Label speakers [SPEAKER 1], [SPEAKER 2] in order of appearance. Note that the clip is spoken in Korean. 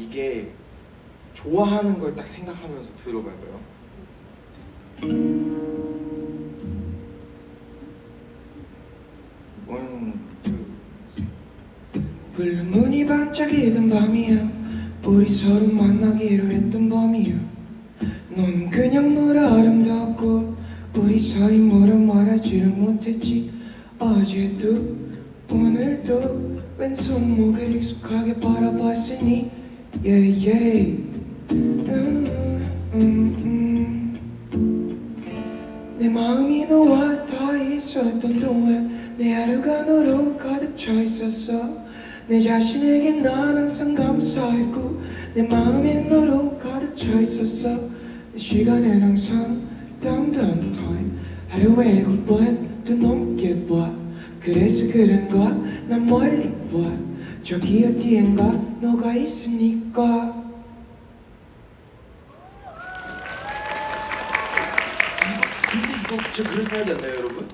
[SPEAKER 1] 이게 좋아하는 걸 딱 생각하면서 투,
[SPEAKER 2] 블루문이 반짝이던 밤이야. 우리 서로 만나기로 했던 밤이야. 넌 그냥 너라 아름답고 우리 사이 뭐라 말하지를 못했지. 어제도 오늘도 왼손목을 익숙하게 바라봤으니 yeah yeah 음, 음, 음. 내 마음이 너와 더 있었던 동안 내 하루가 너로 가득 차 있었어. 내 자신에게 난 항상 감사했고 내 마음에 너로 가득 차 있었어. 내 시간엔 항상 time 하루에 일곱 번도 봐 그래서 그런가 난 멀리 봐? 저기 어디엔가 너가 있으니까?
[SPEAKER 1] 근데 이거 진짜 그럴싸하지 않나요, 여러분?